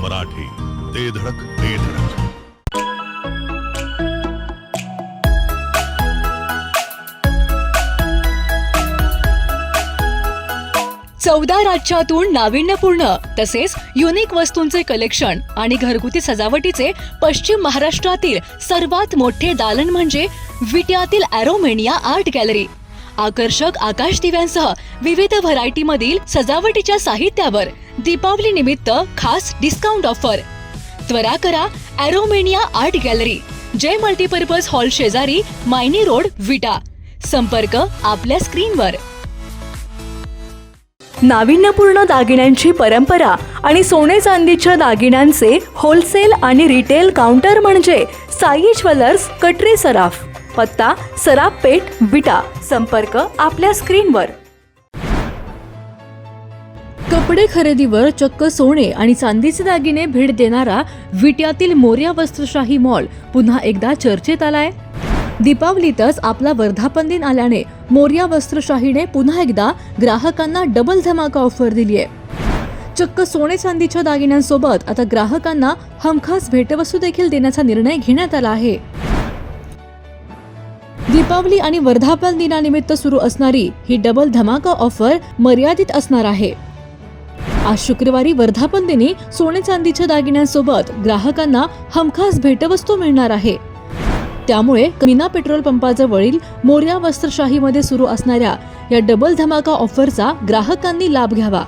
मराठी. ते धडक ते धडक. चौदा राज्यातून नाविन्यपूर्ण तसेच युनिक वस्तूंचे कलेक्शन आणि घरगुती सजावटीचे पश्चिम महाराष्ट्रातील सर्वात मोठे दालन म्हणजे विट्यातील अॅरोमेनिया आर्ट गॅलरी आकर्षक आकाश दिव्यांसह विविध व्हरायटीमधील सजावटीच्या साहित्यावर दीपावली निमित्त खास डिस्काउंट ऑफर त्वरा करा ॲरोमेनिया art gallery Jai multipurpose hall शेजारी मायनी रोड विटा. संपर्क आपल्या स्क्रीनवर. नाविन्यपूर्ण दागिन्यांची परंपरा आणि सोने चांदीच्या दागिन्यांचे होलसेल आणि रिटेल काउंटर म्हणजे साई ज्वेलर्स कटरे सराफ. पत्ता सरापेट पेठ विटा संपर्क आपल्या स्क्रीनवर. कपडे खरेदीवर चक्क सोने आणि चांदीचे दागिने भेट देणारा विट्यातील मोर्या वस्त्रशाही मॉल पुन्हा एकदा चर्चेत आलाय. दीपावलीतच आपला वर्धापन दिन आल्याने मोर्या वस्त्रशाहीने पुन्हा एकदा ग्राहकांना डबल धमाका ऑफर दिली आहे चक्क सोने चांदीच्या दागिन्यांसोबत आता ग्राहकांना हमखास भेटवस्तू देखील देण्याचा निर्णय घेण्यात आला आहे. दीपावली आणि वर्धापन दिनानिमित्त सुरू असणारी ही डबल धमाका ऑफर मर्यादित असणार आहे. आज शुक्रवारी वर्धापन दिनी सोने चांदीच्या दागिन्यांसोबत ग्राहकांना हमखास भेटवस्तू मिळणार आहे. त्यामुळे मीना पेट्रोल पंपाजवळील मोर्या वस्त्रशाहीमध्ये सुरू असणाऱ्या या डबल धमाका ऑफरचा ग्राहकांनी लाभ घ्यावा.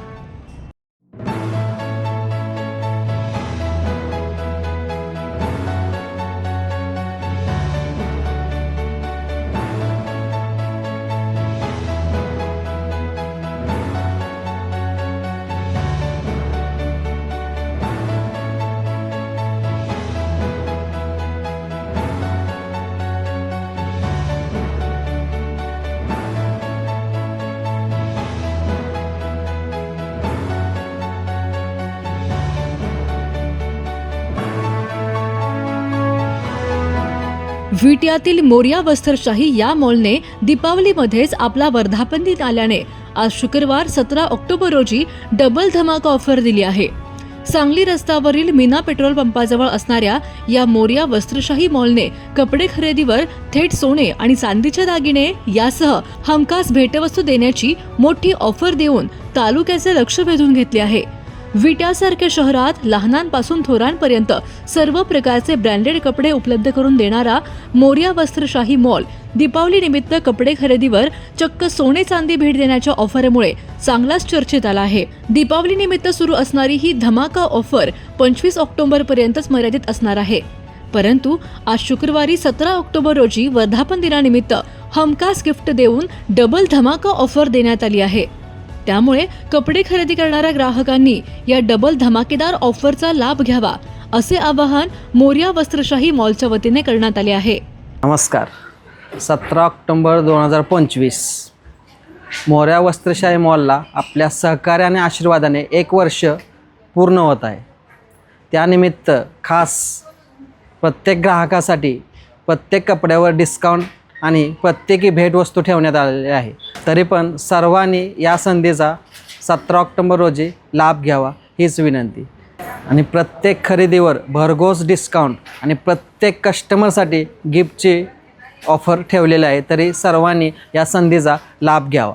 व्हिटियातील मोरिया वस्त्रशाही या मॉलने दीपावलीमध्येच आपला वर्धापन दिन आल्याने आज शुक्रवार सतरा ऑक्टोबर रोजी डबल धमाका ऑफर दिली आहे. सांगली रस्त्यावरील मीना पेट्रोल पंपाजवळ असणाऱ्या या मोरिया वस्त्रशाही मॉलने कपडे खरेदीवर थेट सोने आणि चांदीचे दागिने यासह हमखास भेटवस्तू देण्याची मोठी ऑफर देऊन तालुक्याचे लक्ष वेधून घेतले आहे. विट्यासारख्या शहरात लहानांपासून थोरांपर्यंत सर्व प्रकारचे ब्रँडेड कपडे उपलब्ध करून देणारा मोर्या वस्त्रशाही मॉल दीपावली निमित्त कपडे खरेदीवर चक्क सोने चांदी भेट देण्याच्या ऑफरमुळे चांगलाच चर्चेत आला आहे. दीपावली निमित्त सुरू असणारी ही धमाका ऑफर पंचवीस ऑक्टोबर पर्यंतच मर्यादित असणार आहे. परंतु आज शुक्रवारी सतरा ऑक्टोबर रोजी वर्धापन दिनानिमित्त हमखास गिफ्ट देऊन डबल धमाका ऑफर देण्यात आली आहे. त्यामुळे कपडे खरेदी करणाऱ्या ग्राहकांनी या डबल धमाकेदार ऑफरचा लाभ घ्यावा असे आवाहन मोर्या वस्त्रशाही मॉलच्या वतीने करण्यात आले आहे. नमस्कार. सतरा ऑक्टोंबर दोन हजार पंचवीस. मोर्या वस्त्रशाही मॉलला आपल्या सहकार्य आणि आशीर्वादाने एक वर्ष पूर्ण होत आहे. त्यानिमित्त खास प्रत्येक ग्राहकासाठी प्रत्येक कपड्यावर डिस्काउंट आणि प्रत्येकी भेटवस्तू ठेवण्यात आलेली आहे. तरी पण सर्वांनी या संधीचा सतरा ऑक्टोंबर रोजी लाभ घ्यावा हीच विनंती. आणि प्रत्येक खरेदीवर भरघोस डिस्काउंट आणि प्रत्येक कस्टमरसाठी गिफ्टची ऑफर ठेवलेली आहे तरी सर्वांनी या संधीचा लाभ घ्यावा.